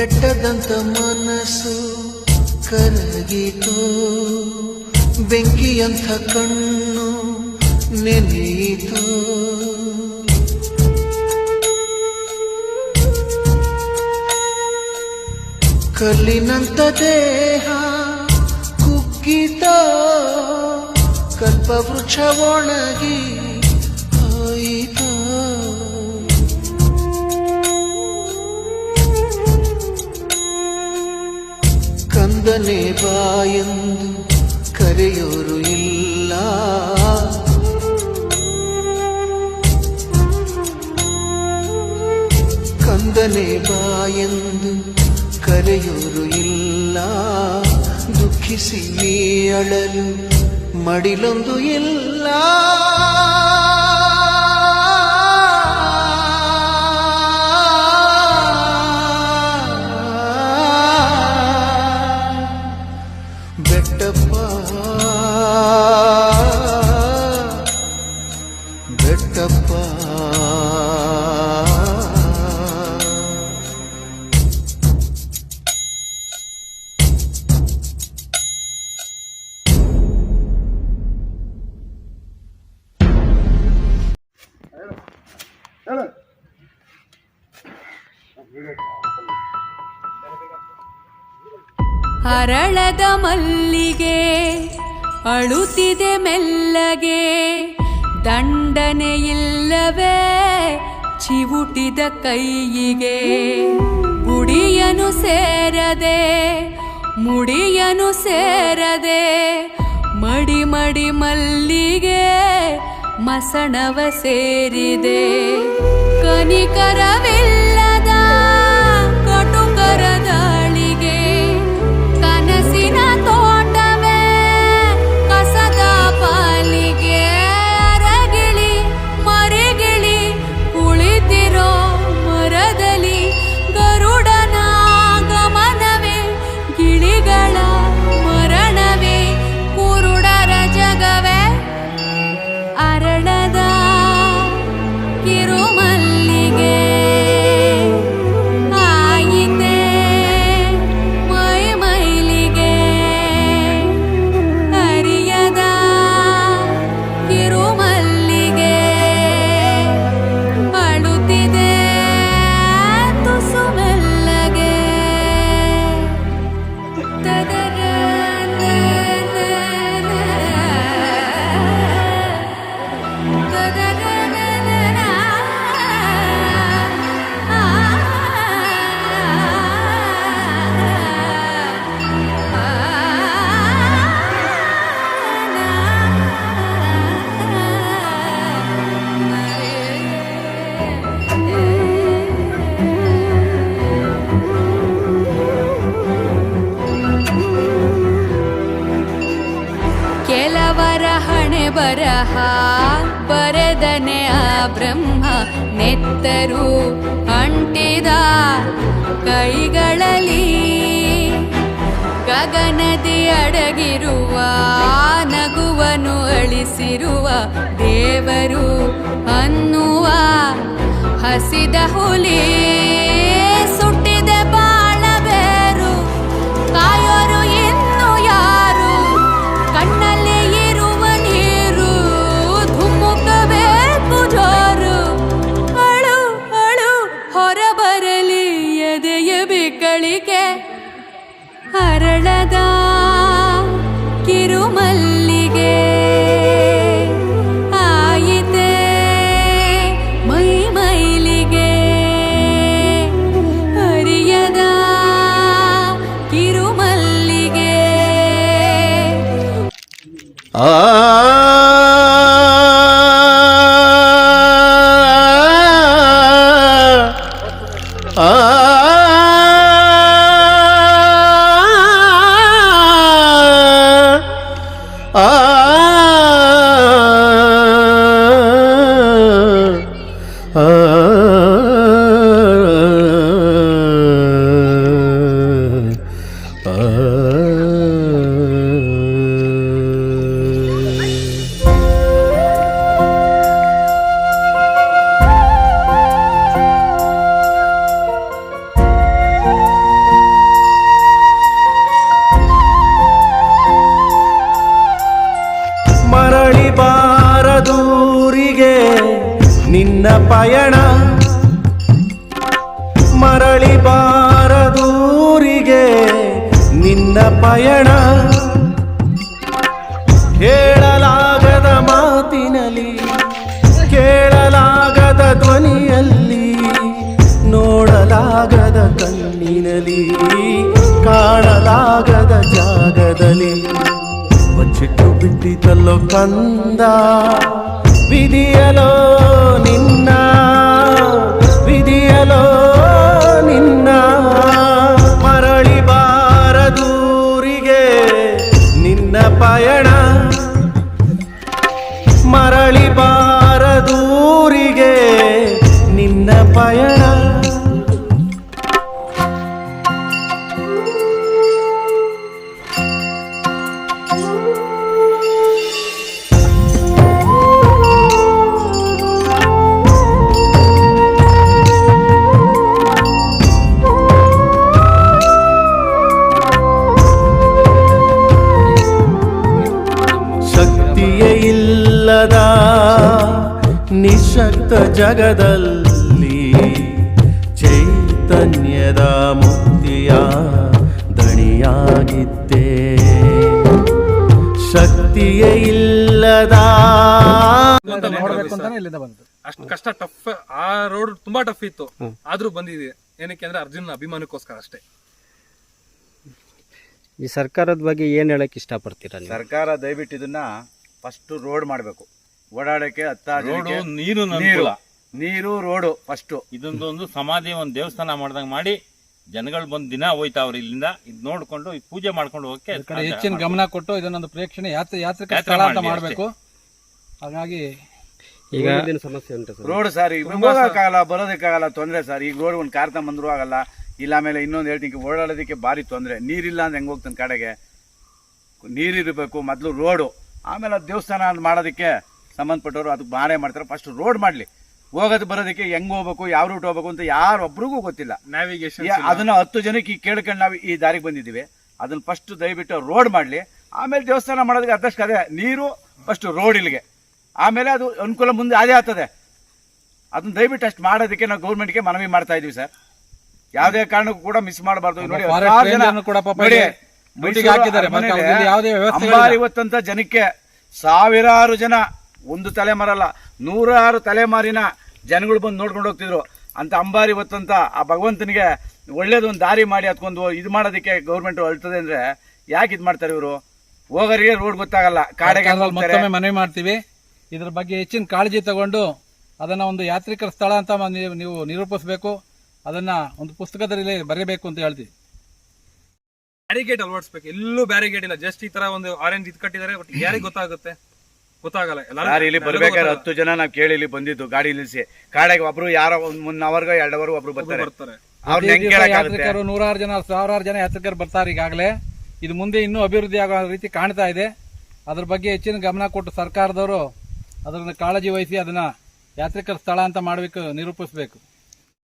ಬೆಟ್ಟದಂತ ಮನಸ್ಸು ಕರಗಿತು. ಬೆಂಕಿಯಂಥ ಕಣ್ಣು ನೆನೆಯಿತು. ಕಲ್ಲಿನಂತ ದೇಹ ಕುಗ್ಗಿತ ಕಲ್ಪವೃಕ್ಷ ಒಣಗಿ ಹೋಯಿತು. ಕಂದನೆ ಬಾಯೆಂದು ಕರೆಯೋರು ಇಲ್ಲ ಕಂದನೆ ಬಾಯೆಂದು ಕರೆಯೋರು ಇಲ್ಲ ದುಃಖಿಸಿ ನೀ ಅಳಲು ಮಡಿಲೊಂದು ಇಲ್ಲ ಹರಳದ ಮಲ್ಲಿಗೆ, ಅಳುತ್ತಿದೆ ಮೆಲ್ಲಗೆ, ದಂಡನೆಯಿಲ್ಲವೇ ಚಿವುಟಿದ ಕೈಯಿಗೆ. ಗುಡಿಯನು ಸೇರದೆ, ಮುಡಿಯನು ಸೇರದೆ ಮಡಿ ಮಡಿ ಮಲ್ಲಿಗೆ ಮಸಣವ ಸೇರಿದೆ. ಕನಿಕರವಿಲ್ಲದ ಬರಹ, ಬರೆದನೆ ಆ ಬ್ರಹ್ಮ, ನೆತ್ತರು ಅಂಟಿದ ಕೈಗಳಲ್ಲಿ. ಗಗನದಿ ಅಡಗಿರುವ ನಗುವನು ಅಳಿಸಿರುವ ದೇವರು ಅನ್ನುವ ಹಸಿದ ಹುಲಿ. ಬಿಕ್ಕಳಿಕೆ ಹರಳದ ಕಿರುಮಲ್ಲಿಗೆ. ಆಯಿತೆ ಮೈ ಮೈಲಿಗೆ ಅರಿಯದ ಕಿರುಮಲ್ಲಿಗೆ. ಆ ನಿನ್ನ ಪಯಣ. ಮರಳಿ ಬಾರದೂರಿಗೆ ನಿನ್ನ ಪಯಣ. ಹೇಳಲಾಗದ ಮಾತಿನಲ್ಲಿ, ಕೇಳಲಾಗದ ಧ್ವನಿಯಲ್ಲಿ, ನೋಡಲಾಗದ ಕಣ್ಣಿನಲ್ಲಿ, ಕಾಣಲಾಗದ ಜಾಗದಲ್ಲಿ. ಬಚ್ಚಿಟ್ಟು ಬಿಟ್ಟಿತಲ್ಲೋ ಕಂದ, ವಿಧಿಯಲೋ ನಿನ್ನ ಪಯಣ ಶಕ್ತಿಯೇ ಇಲ್ಲದ ನಿಶಕ್ತ ಜಗದಲ್ಲಿ ಚೈತನ್ಯದ ಮುಕ್ತಿಯ ದಣಿಯಾಗಿದ್ದೆ. ಶಕ್ತಿಯೇ ಇಲ್ಲದ ನೋಡ್ಬೇಕು ಅಂತಾನೆ ಇಲ್ಲಿಂದ ಬಂತು ಅಷ್ಟು ಕಷ್ಟ ಟಫ್ ಆ ರೋಡ್ ತುಂಬಾ ಟಫ್ ಇತ್ತು. ಆದ್ರೂ ಬಂದಿದೆ. ಏನಕ್ಕೆ ಅಂದ್ರೆ ಅರ್ಜುನ್ ಅಭಿಮಾನಕ್ಕೋಸ್ಕರ ಅಷ್ಟೇ. ಈ ಸರ್ಕಾರದ ಬಗ್ಗೆ ಏನು ಹೇಳಕ್ ಇಷ್ಟಪಡ್ತೀರಾ ನೀವು? ಸರ್ಕಾರ ದಯವಿಟ್ಟು ಇದನ್ನ ಫಸ್ಟ್ ರೋಡ್ ಮಾಡಬೇಕು. ಓಡಾಡಕ್ಕೆ ಹತ್ತಾರು ನೀರು ನೀರು ರೋಡು ಫಸ್ಟ್ ಇದೊಂದು ಒಂದು ಸಮಾಧಿ ಒಂದು ದೇವಸ್ಥಾನ ಮಾಡ್ದಂಗ್ ಮಾಡಿ ಜನಗಳು ಬಂದು ದಿನ ಹೋಯ್ತಾವ್ರಿ ಇಲ್ಲಿಂದ. ಇದ್ ನೋಡ್ಕೊಂಡು ಈ ಪೂಜೆ ಮಾಡ್ಕೊಂಡು ಹೋಗಕ್ಕೆ ಈ ಕಡೆ ಹೆಚ್ಚಿನ ಗಮನ ಕೊಟ್ಟು ಇದನ್ನೊಂದು ಪ್ರೇಕ್ಷಣೆ ಯಾತ್ರೆ ಯಾತ್ರಿಕ ಯಾತ್ರೆ ಸ್ಥಳ ಅಂತ ಮಾಡ್ಲಿ ಮಾಡಬೇಕು. ಹಾಗಾಗಿ ಈಗ ಸಮಸ್ಯೆ ಉಂಟು ಸರ್? ರೋಡ್ ಸರ್ ಈಗ ಹೋಗಕ್ಕಾಗಲ್ಲ ಬರೋದಕ್ಕಾಗಲ್ಲ ತೊಂದ್ರೆ ಸರ್. ಈಗ ರೋಡ್ ಒಂದು ಕಾರ್ ಬಂದ್ರು ಆಗಲ್ಲ ಇಲ್ಲ ಆಮೇಲೆ ಇನ್ನೊಂದು ಹೇಳ್ತೀನಿ ಓಡಾಡೋದಕ್ಕೆ ಭಾರಿ ತೊಂದರೆ. ನೀರಿಲ್ಲ ಅಂದ್ರೆ ಹೆಂಗ್ ಹೋಗ್ತಾನೆ ಕಡೆಗೆ? ನೀರಿರಬೇಕು ಮೊದಲು ರೋಡು. ಆಮೇಲೆ ಅದು ದೇವಸ್ಥಾನ ಅಂತ ಮಾಡೋದಕ್ಕೆ ಸಂಬಂಧಪಟ್ಟವರು ಅದಕ್ಕೆ ಬಾಳೆ ಮಾಡ್ತಾರೆ. ಫಸ್ಟ್ ರೋಡ್ ಮಾಡಲಿ. ಹೋಗೋದು ಬರೋದಕ್ಕೆ ಹೆಂಗ್ ಹೋಗ್ಬೇಕು ಯಾವ ರೂಟ್ ಹೋಗ್ಬೇಕು ಅಂತ ಯಾರೊಬ್ರಿಗೂ ಗೊತ್ತಿಲ್ಲ. ನ್ಯಾವಿಗೇಷನ್ ಅದನ್ನ ಹತ್ತು ಜನಕ್ಕೆ ಈಗ ಕೇಳ್ಕೊಂಡು ನಾವು ಈ ದಾರಿಗೆ ಬಂದಿದ್ದೀವಿ. ಅದನ್ನ ಫಸ್ಟ್ ದಯವಿಟ್ಟು ರೋಡ್ ಮಾಡಲಿ. ಆಮೇಲೆ ದೇವಸ್ಥಾನ ಮಾಡೋದಕ್ಕೆ ಅದಷ್ಟು ಅದೇ ನೀರು ಫಸ್ಟ್ ರೋಡ್ ಇಲ್ಲಿಗೆ. ಆಮೇಲೆ ಅದು ಅನುಕೂಲ ಮುಂದೆ ಅದೇ ಆಗ್ತದೆ. ಅದನ್ನ ದಯವಿಟ್ಟು ಅಷ್ಟು ಮಾಡೋದಕ್ಕೆ ನಾವು ಗೌರ್ಮೆಂಟ್ಗೆ ಮನವಿ ಮಾಡ್ತಾ ಇದೀವಿ ಸರ್. ಯಾವುದೇ ಕಾರಣಕ್ಕೂ ಕೂಡ ಮಿಸ್ ಮಾಡಬಾರ್ದು. ನೋಡಿ ಅಂಬಾರಿ ಹೊತ್ತಂತ ಜನಕ್ಕೆ ಸಾವಿರಾರು ಜನ ಒಂದು ತಲೆಮಾರಲ್ಲ ನೂರಾರು ತಲೆಮಾರಿನ ಜನಗಳು ಬಂದು ನೋಡ್ಕೊಂಡು ಹೋಗ್ತಿದ್ರು. ಅಂತ ಅಂಬಾರಿ ಹೊತ್ತಂತ ಆ ಭಗವಂತನಿಗೆ ಒಳ್ಳೇದೊಂದು ದಾರಿ ಮಾಡಿ ಹತ್ಕೊಂಡು ಇದು ಮಾಡೋದಕ್ಕೆ ಗೌರ್ಮೆಂಟ್ ಅಳ್ತದೆ ಅಂದ್ರೆ ಯಾಕೆ ಇದು ಮಾಡ್ತಾರೆ ಇವರು? ಹೋಗೋರಿಗೆ ರೋಡ್ ಗೊತ್ತಾಗಲ್ಲ ಕಾಡೆಗೆ ಮತ್ತೊಮ್ಮೆ ಮನವಿ ಮಾಡ್ತೀವಿ. ಇದ್ರ ಬಗ್ಗೆ ಹೆಚ್ಚಿನ ಕಾಳಜಿ ತಗೊಂಡು ಅದನ್ನ ಒಂದು ಯಾತ್ರಿಕರ ಸ್ಥಳ ಅಂತ ನೀವು- ನಿರೂಪಿಸಬೇಕು. ಅದನ್ನ ಒಂದು ಪುಸ್ತಕದಲ್ಲಿ ಬರೆಯಬೇಕು ಅಂತ ಹೇಳ್ತೀವಿ. ಬ್ಯಾರಿಗೇಟ್ ಅಳವಡಿಸ್ಬೇಕು. ಎಲ್ಲೂ ಬ್ಯಾರಿಗೇಟ್ ಇಲ್ಲ. ಜಸ್ಟ್ ಈ ತರ ಒಂದು ಆರೆಂಜ್ ಇದ್ ಕಟ್ಟಿದ್ದಾರೆ ಬಟ್ ಯಾರಿಗೆ ಗೊತ್ತಾಗುತ್ತೆ? ಗೊತ್ತಾಗಲ್ಲ. ಯಾರು ಇಲ್ಲಿ ಬರ್ಬೇಕಾದ್ರೆ ಹತ್ತು ಜನ ನಾವು ಕೇಳಿ ಇಲ್ಲಿ ಬಂದಿದ್ದು ಗಾಡಿ ನಿಲ್ಲಿಸಿ ಕಾಡಾಗ ಒಬ್ರು ಯಾರೋ ಒಂದ್ ಮುನ್ನ ಅವರ್ಗ ಎರಡು ಅವರ್ ಒಬ್ರು ಬರ್ತಾರೆ. ಬರ್ತಾರೆ. ಅವ್ರನ್ನ ಹೆಂಗ್ ಕೇಳಕ್ಕಾಗುತ್ತೆ. ಯಾತ್ರಿಕರು ನೂರಾರು ಜನ ಸಾವಿರಾರು ಜನ ಯಾತ್ರಿಕರು ಬರ್ತಾರೆ ಈಗಾಗಲೇ. ಇದು ಮುಂದೆ ಇನ್ನೂ ಅಭಿವೃದ್ಧಿ ಆಗೋ ರೀತಿ ಕಾಣ್ತಾ ಇದೆ. ಅದ್ರ ಬಗ್ಗೆ ಹೆಚ್ಚಿನ ಗಮನ ಕೊಟ್ಟು ಸರ್ಕಾರದವರು ಅದನ್ನ ಕಾಳಜಿ ವಹಿಸಿ ಅದನ್ನ ಯಾತ್ರಿಕರ ಸ್ಥಳ ಅಂತ ಮಾಡಬೇಕು ನಿರೂಪಿಸಬೇಕು.